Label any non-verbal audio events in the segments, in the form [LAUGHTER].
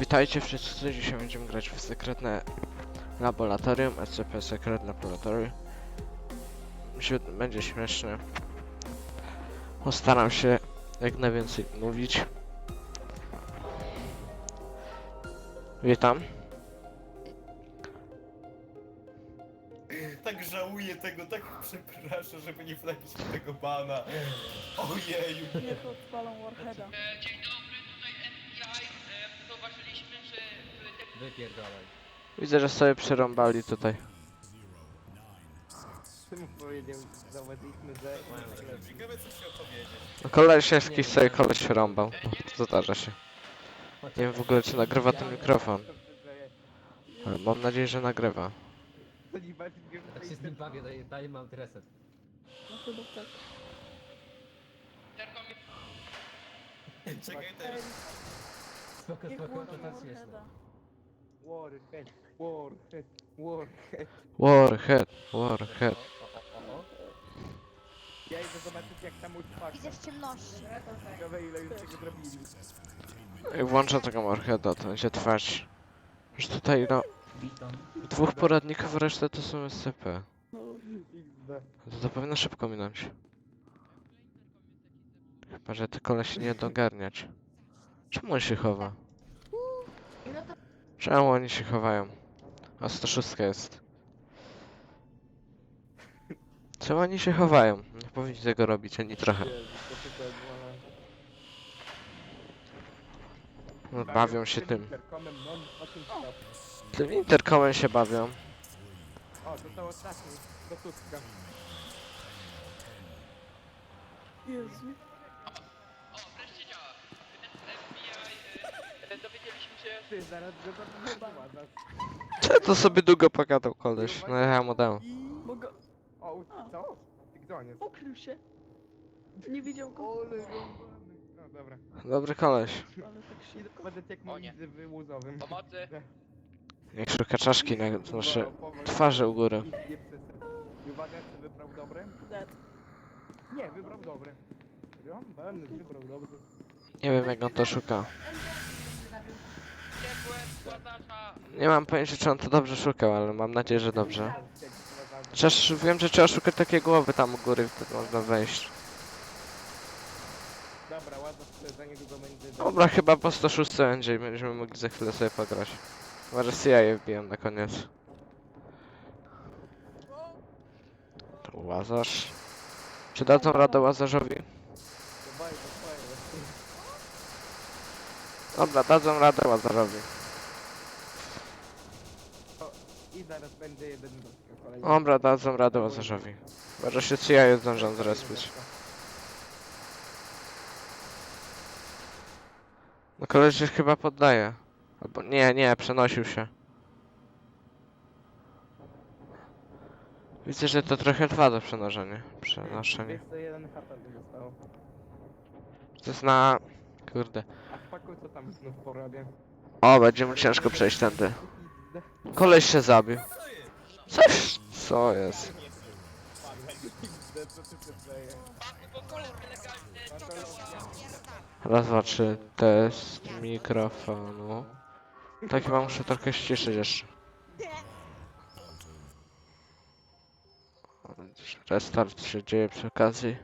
Witajcie wszyscy, dzisiaj będziemy grać w sekretne laboratorium, SCP Secret Laboratory. Myślę, będzie śmieszne. Postaram się jak najwięcej mówić. Witam. Tak żałuję tego, tak przepraszam, żeby nie wlepić tego bana. Ojeju. Niech odpalą Warheada. E, Dzień dobry, Wypierdalaj. Widzę, że sobie przerąbali tutaj. Powiedział, zauważyliśmy, że... Ciekawe co się opowiedzieć. No Kolesiewski sobie koleś rąbał. Zdarza się. Nie wiem w ogóle czy nagrywa ten mikrofon. Ale mam nadzieję, że nagrywa. Tak się z nim bawię, daję, daję mam reset. No Czekaj teraz. Spoko, spoko, to tak śmieszne. Warhead, Warhead, Warhead. Warhead, Warhead. Ja idę zobaczyć jak tam utrwaka. Widzę w ciemności. Ciekawe ile już tego zrobili. Jak włączę tego Warheada, to będzie trwać. Już tutaj no... Dwóch poradników, resztę to są SCP. No, To, to powinno szybko minąć. Chyba, że te koleś nie dogarniać. Czemu on się chowa? Czemu oni się chowają? A 106 jest. Czemu oni się chowają? Nie powinni tego robić ani trochę. No, bawią się tym. Tym interkomem się bawią. O, to to ostatni, do. Jezu. Ty, zaraz go. Co to sobie długo pogadał koleś? No ja mu dam. Mogę... O, co? Ty gdzie on jest? Ukrył się. Nie widział go. Ole, No dobra. Dobry koleś. Ale tak szybko. Będę jak O nie. z pomocy. Niech szuka czaszki na nasze twarzy u góry. I czy wybrał dobre? Dead. Nie, wybrał dobre. Serio? Pewnie, wybrał dobre. Nie wiem jak on to szuka. Nie mam pojęcia czy on to dobrze szukał, ale mam nadzieję, że dobrze. Chociaż wiem, że trzeba szukać takiej głowy tam u góry, wtedy można wejść. Dobra, ładna za niedługo będzie. Dobra, chyba po 106 będzie i będziemy mogli za chwilę sobie pograć. Może CIA wbiję na koniec. To Łazarz. Czy dadzą radę Łazarzowi? Dobra, dadzą radę Łazarzowi. I zaraz będzie jeden do kolejny. Dobra, dadzą radę Łazarzowi. Może się CIA zdążą zrespić. No koleś się chyba poddaje. Albo nie, nie, przenosił się. Widzę, że to trochę trwa to przenoszenie. Przenoszenie. 201 HP by zostało. To jest na... Kurde. A w paku co tam znów porabia? O, będzie mu ciężko przejść tędy. Koleś się zabił. Coś... Co jest? Raz, dwa, trzy. Test mikrofonu. Tak chyba muszę trochę ściszyć jeszcze. Restart się dzieje przy okazji.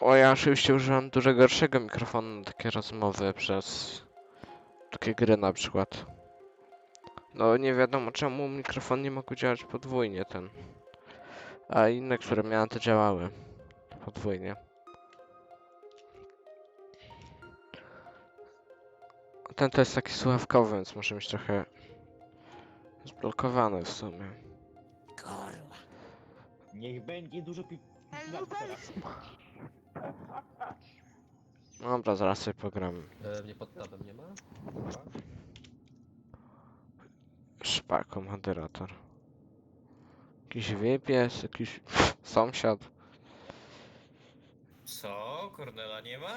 O, ja oczywiście używam dużo gorszego mikrofonu na takie rozmowy przez takie gry na przykład. No nie wiadomo czemu mikrofon nie mógł działać podwójnie ten. A inne, które miałem to działały podwójnie. Ten to jest taki słuchawkowy, więc muszę mieć trochę zblokowany w sumie. Niech będzie dużo pi... no weź. Dobra, zaraz sobie pogram. E, mnie pod tabem nie ma? Szpako, moderator. Jakiś wypies, jakiś sąsiad. Co? Kornela nie ma?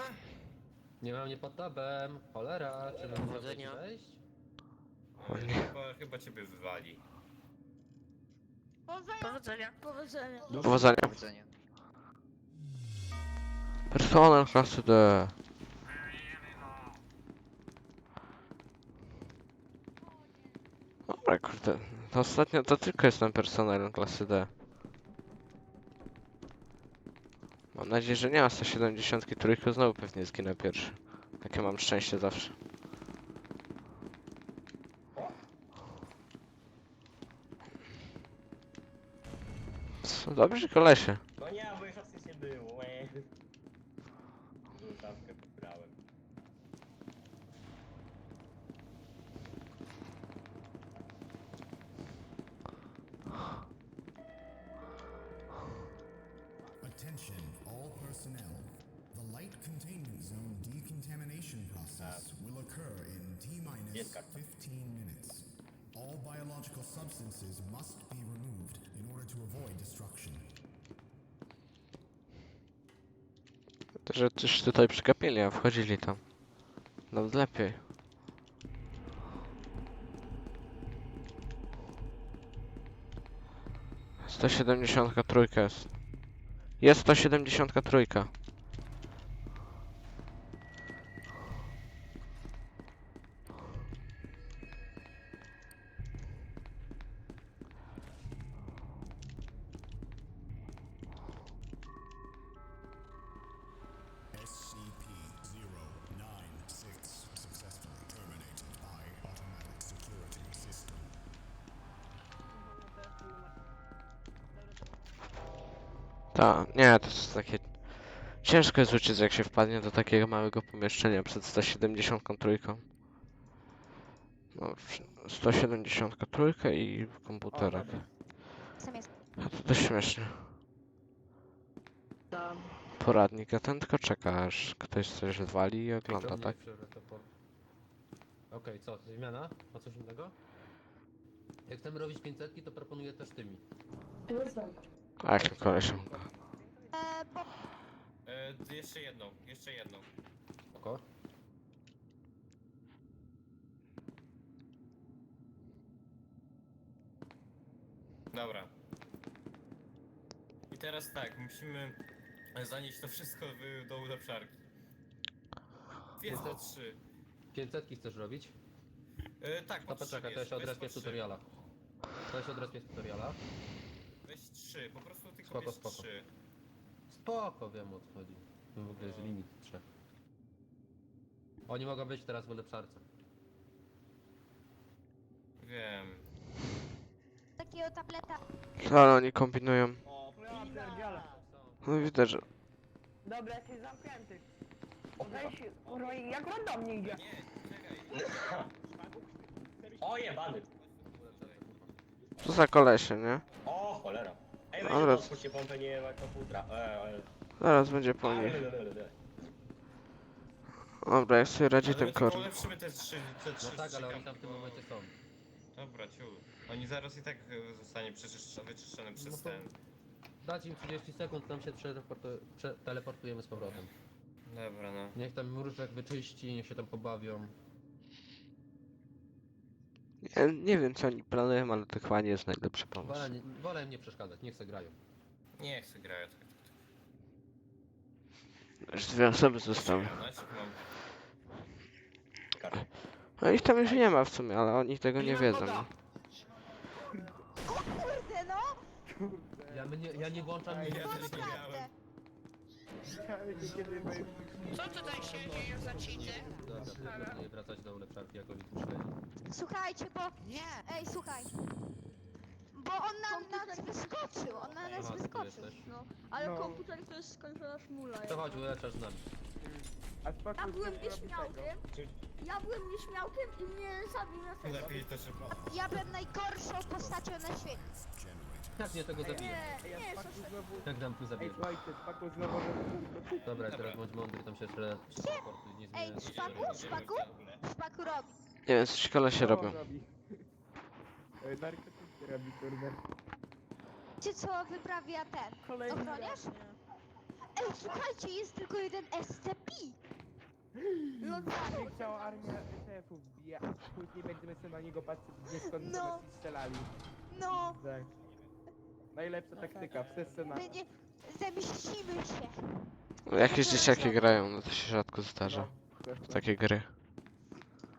Nie ma mnie pod tabem. Cholera, czy mam Powodzenia. wejść? O nie. Chyba, chyba ciebie wywali. Powodzenia. Powodzenia. Powodzenia. Personel klasy D. Dobra, kurde. To ostatnio to tylko jestem personelem klasy D. Mam nadzieję, że nie ma 170 trójkę, znowu pewnie zginę pierwszy. Takie mam szczęście zawsze. Co, dobrze kolesie. Że też tutaj przykapili, a wchodzili tam. Nawet lepiej. Sto siedemdziesiątka trójka jest. Jest sto siedemdziesiątka trójka. Tak, nie, to jest takie... Ciężko jest uciec jak się wpadnie do takiego małego pomieszczenia przed 173. No, 173 i komputerek. A to dość śmiesznie. Poradnik, a ten tylko czeka, aż ktoś coś wali i ogląda, tak? Okej, co? Zmiana? Ma coś innego? Jak chcemy robić 500, to proponuję też tymi. A jakim kolesiem? E, jeszcze jedną, jeszcze jedną. Oko. Dobra. I teraz tak, musimy zanieść to wszystko w, do ulepszarki. Dwie No za to- trzy. 500 chcesz robić? E, tak, To po trzy poczekaj, to wiesz, się odrespię z tutoriala. To się odrespię z tutoriala. Trzy, po prostu tylko Spoko, weź spoko. trzy. Spoko, wiem o co chodzi. Tu W ogóle jest limit trzech. Oni mogą być teraz w ulepszarce. Wiem. takiego tableta. Ale oni kombinują. O, ja pierdzielę. No widać, że... Dobra, jesteś zamknięty. Weź, kurwa, jak randomnie idzie. Nie, czekaj. O jebany! Co za kolesie, nie? O cholera! Ej, weź Dobra. otwórzcie pompę, nie ma komputera. E, e. Zaraz będzie po nich. Ale- Dobra, jak sobie radzi ten korn. ulepszymy te trzy, te trzy No tak, ale oni tam w tym momencie są. Dobra, ciul. Oni zaraz i tak e, zostanie przeczyszczone, wyczyszczone przez No to- ten. Dać im 30 sekund, tam się teleportu- prze teleportujemy z powrotem. Dobra, no. Niech tam mrużek wyczyści, niech się tam pobawią. Ja nie wiem co oni planują, ale to chyba nie jest najlepszy pomysł. Wolę, nie- wolę im nie przeszkadzać, niech se grają. Nie chcę grać. Już dwie osoby zostały. Mam No ich tam już nie ma w sumie, ale oni tego nie wiedzą. no. Kurde, no! Ja, my nie, ja nie włączam nic. naprawdę. miałem. Ciekawe, kiedy my... Co tutaj się dzieje za cheaty? Dobra, proponuję wracać do ulepszarki, jak oni tu szli. Słuchajcie, bo... Nie! Ej, słuchaj. Bo on na nas wyskoczył, on na nas Aha, wyskoczył. jesteś. No, ale No. komputer to jest skończona szmula. To chodź, uleczasz z nami. A spokój, Ja byłem nieśmiałkiem. Ja byłem nieśmiałkiem i mnie zabił na tego. Lepiej to szybko. Ja byłem najgorszą postacią na świecie. Jak mnie tego zabije? Nie, Ej, nie, a co Spaku znowu... Jak nam tu Ej, zabije? słuchajcie, Spaku znowu... Dobra, teraz bądź mądry, tam się jeszcze teleportuj, nie Ej, zmieniaj szpaku, szpaku, szpaku robi. Nie wiem, coś kolesie Co robią. on robi? Ej, Narkotyki robi, kurde. Wiecie co wyprawia ten? Kolejny Ochroniarz? raz, nie. Ej, słuchajcie, jest tylko jeden SCP. No tak. Niech cała armia SF-ów wbija, a później będziemy sobie na niego patrzeć, gdzie skąd No. no. strzelali. No, Tak. Najlepsza taktyka, wszyscy na... będzie... Zemścimy się. Jakieś dzieciaki grają, no to się rzadko zdarza. No, W takie gry.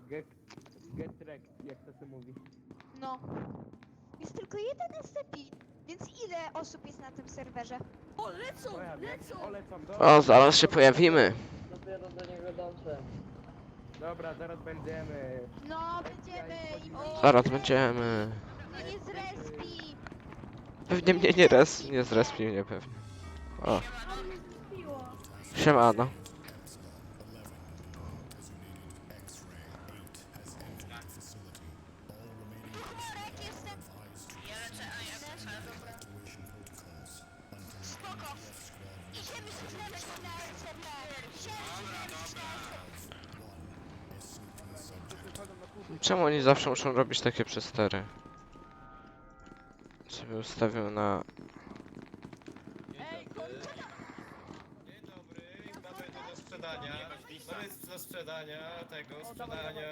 Get, get wrecked, jak to się mówi. No. Jest tylko jeden SCP, więc ile osób jest na tym serwerze? O, lecą! O, lecą, dobra. O, zaraz się pojawimy. Dopiero do niego dotrę. Dobra, zaraz będziemy. No, będziemy i nie Zaraz będziemy. Mnie nie zrespi. Pewnie mnie nie res... nie zrespi mnie pewnie. O. Siemano. Czemu oni zawsze muszą robić takie przestery? Sobie ustawił na... Dzień dobry, mamy tu do sprzedania, mamy do sprzedania tego, sprzedania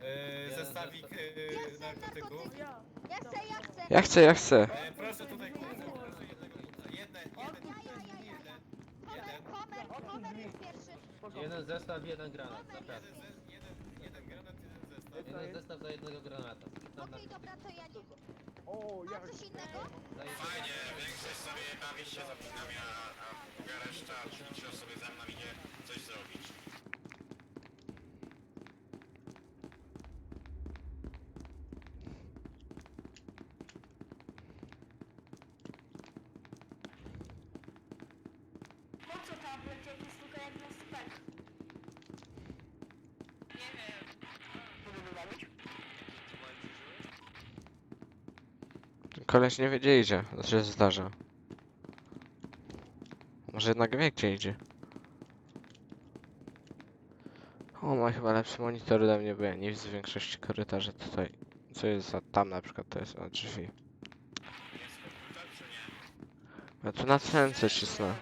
e, zestawik e, narkotyków. Ja chcę, ja chcę. Ja chcę, ja chcę. E, proszę tutaj kupić, proszę jednego, jeden, jeden, jeden, jeden, Homer, Homer, Homer jest pierwszy. Jeden zestaw, jeden granat, naprawdę. jeden, jeden, jeden granat, jeden zestaw. Jeden zestaw za jednego granata. Tam na Okej, dobra, to ja nie. O, A jak... coś innego? Fajnie, większość sobie bawi się z opinami, a, a reszta, czyli trzy osoby za mną idzie coś zrobić. Po co tablet, jak jest tylko jeden spek? Koleś nie wie gdzie idzie, się zdarza. Może jednak wie gdzie idzie. O, ma chyba lepszy monitor ode mnie, bo ja nie widzę większości korytarzy tutaj. Co jest za tam na przykład, to jest o drzwi. Ja tu na cence cisnę.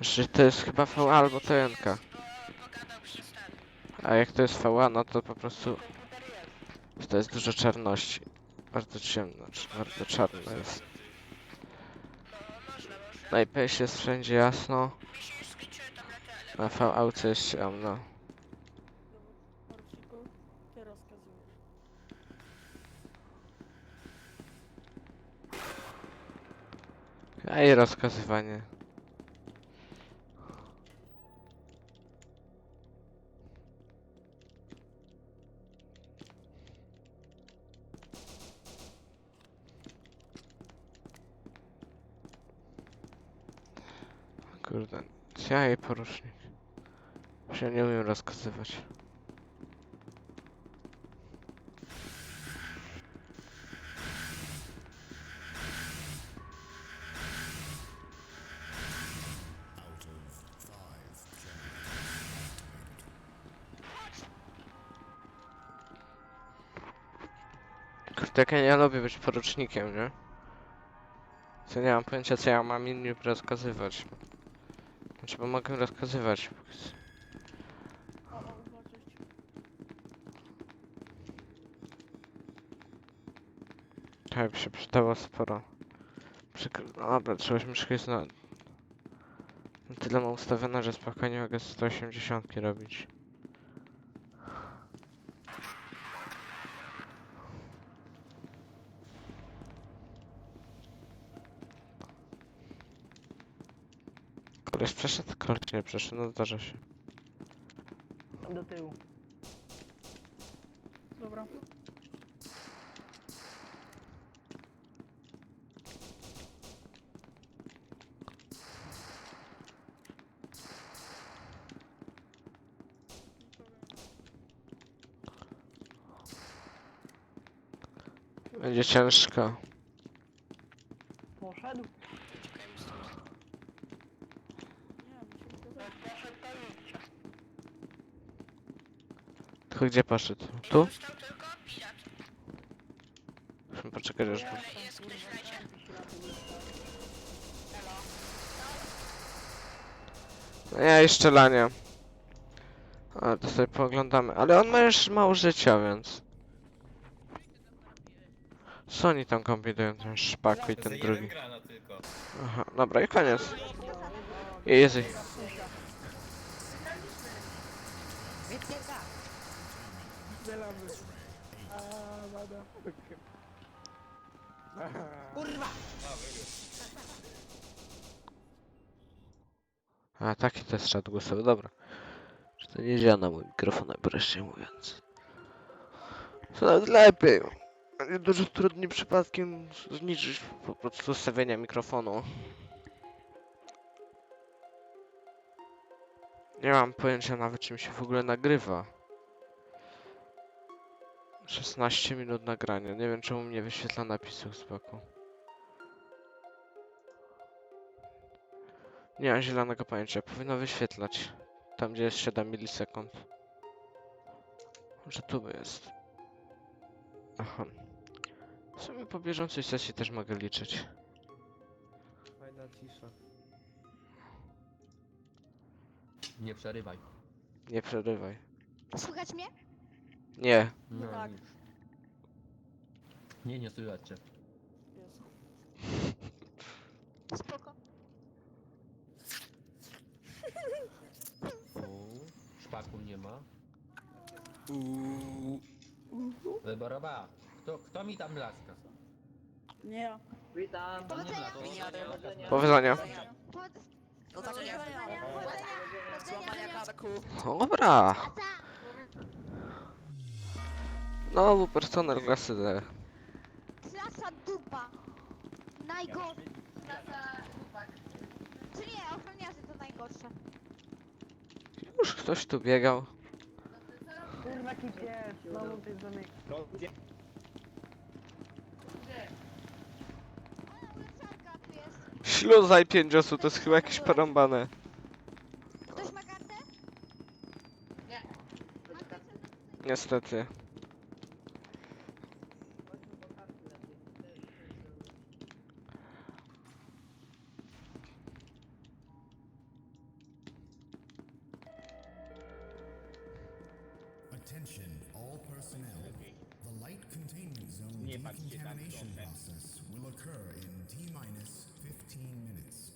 Że to jest chyba VA albo TNK. A jak to jest VA, no to po prostu... To jest dużo czarności. Bardzo ciemno, bardzo czarno jest. Na IPS jest wszędzie jasno. Na VAUC jest ciemno. A i rozkazywanie. Ja jej porucznik. Się nie umiem rozkazywać. Jak ja nie lubię być porucznikiem, nie? Co nie mam pojęcia co ja mam inni rozkazywać. Bo mogę rozkazywać. Tak by się przydało sporo. No dobra, trzeba myszkę na... na tyle ma ustawione, że spokojnie mogę 180 robić. Koleś przeszedł? Koleś nie przeszedł, no zdarza się. Do tyłu. Dobra. Będzie ciężko. Poszedł. Tylko gdzie poszedł? Tu? Musimy poczekać aż... No ja i strzelanie. Ale to sobie pooglądamy. Ale on ma już mało życia, więc... Co oni tam kombinują, ten szpaku i ten drugi? Aha, dobra i koniec. Easy. Kurwa! A, taki test czat głosowy, dobra. Czy to nie działa na mój mikrofon, najprościej mówiąc. To nawet lepiej. Będzie dużo trudniej przypadkiem zniszczyć po prostu ustawienia mikrofonu. Nie mam pojęcia nawet czym się w ogóle nagrywa. 16 minut nagrania. Nie wiem czemu mnie wyświetla napisów z boku. Nie mam zielonego pojęcia. Powinno wyświetlać. Tam gdzie jest 7 milisekund. Może tu jest. Aha. W sumie po bieżącej sesji też mogę liczyć. Fajna cisza. Nie przerywaj. Nie przerywaj. Słychać mnie? Nie. No tak. już. Nie, nie słychać cię. Spoko. U, szpaku nie ma. Wyborowa. Kto, kto mi tam laska? Nie ja. Powodzenia. Powodzenia. Powodzenia. To tak Powodzenia. Powodzenia. Dobra. Tata. Znowu personel klasy D. Klasa dupa. Najgorsza. Czy nie, ochroniarze to najgorsze. Już ktoś tu biegał. Kurwa jaki pies, znowu ty zamyk. No, gdzie? O, ulepszarka tu jest. Śluzaj pięć osób, to jest chyba jakieś porąbane. Ktoś ma kartę? Niestety. Attention, all personnel. The light containment zone Nie patrzcie tak decontamination process will occur in T minus 15 minutes.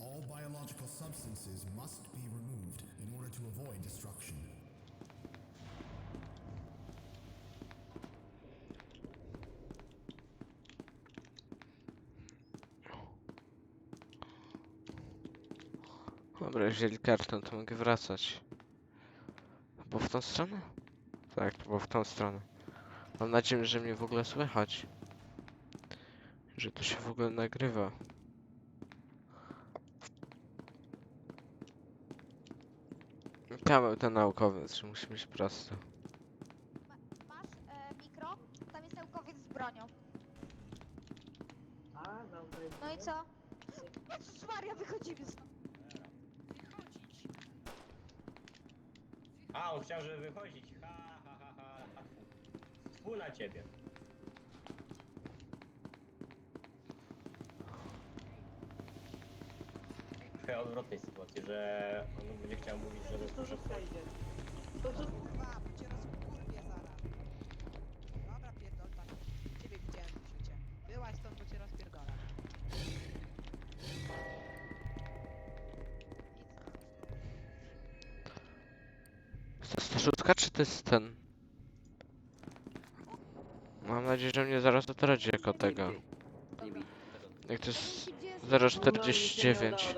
All biological substances must be removed in order to avoid destruction. Dobra, wzięli kartę, to mogę wracać. Bo w tą stronę? Tak, było w tą stronę. Mam nadzieję, że mnie w ogóle słychać. Że to się w ogóle nagrywa. Kawał ten naukowiec, że musi być prosty. Ma, masz e, mikro? Tam jest naukowiec z bronią. No i co? Jezus Maria, wychodzimy stąd. A, on chciał, żeby wychodzić. Ha, ha, ha, ha. ha. Fu na ciebie. Trochę odwrotnej sytuacji, że on będzie chciał mówić, że że wchodzi. Kurwa, bo cię rozkurwię zaraz. Dobra, pierdol tak. Ciebie widziałem w życie. Byłaś stąd, bo cię rozpierdolę. To jest ta szóstka, czy to jest ten? Nadzieję, że mnie zaraz odrodzi jako tego. Jak to jest 0,49.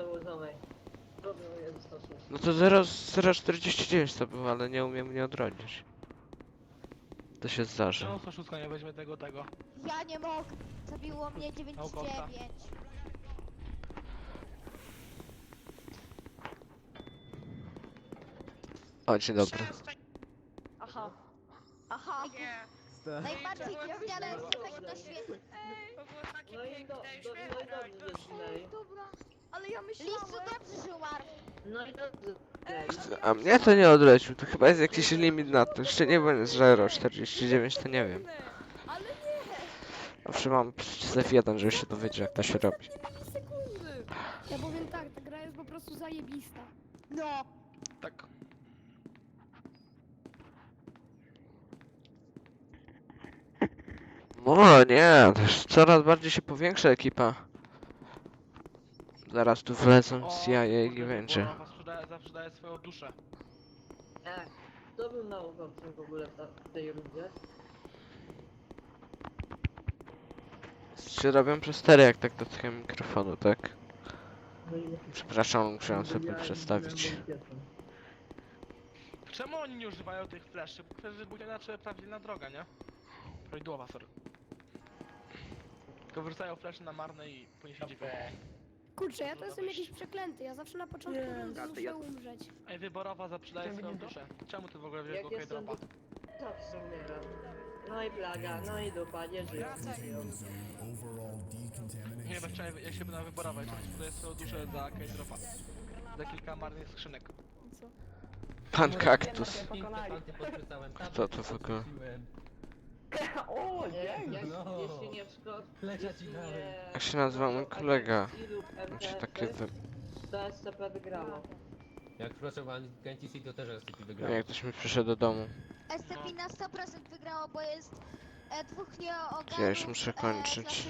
No to 0,049 to było, ale nie umiem mnie odrodzić. To się zdarzy. No, to szóstka nie weźmie tego, tego. Ja nie mogę. Zabiło mnie 99. O, dzień dobry. Aha. Aha. Najbardziej gwiazdane jest efekt na świecie. To było takie piękne i świetne radość. Dobra. Ale ja myślałem... Listu dobrze, że umarł. A mnie to nie odrodził, to chyba jest jakiś limit na to. Jeszcze nie będzie 0,49 to nie wiem. Ale nie. Owszem, mam przeciw 1, żeby się dowiedzieć jak to się robi. Ja powiem tak, ta gra jest po prostu zajebista. No. Tak. O nie, to już coraz bardziej się powiększa ekipa. Zaraz tu wlecą CIA i będzie. Zawsze daje swoją duszę. Kto był naukowcem w ogóle w tej rundzie? się robią przez stery, jak tak dotykam mikrofonu, tak? Przepraszam, musiałem sobie przestawić. Czemu oni nie używają tych fleszy? Bo to będzie inaczej prawdziwa droga, nie? Prawidłowa, sorry. Tylko wyrzucają flesze na marne i później się dziwią. Kurczę, ja to jestem jakiś przeklęty. Ja zawsze na początku Nie, rundy ja- muszę umrzeć. Ej, wyborowa zaprzedaje swoją duszę. Czemu ty w ogóle wiesz go dropa? No i plaga, no i dupa, nie żyję. Nie, bo chciałem, jak się będę wyborować, to sprzedaję swoją duszę za K-dropa. Za kilka marnych skrzynek. Co? Pan kaktus. Kto to w ogóle? [LAUGHS] O, dzięki. No. Plecia ci dałem. Jak się nazywa mój kolega? Znaczy takie wy... To SCP wygrało. Jak proszę Anti to też SCP wygrał. Jak ktoś mi przyszedł do domu. SCP na 100% wygrało, bo jest e, dwóch Ja już nieogarów muszę e, kończyć.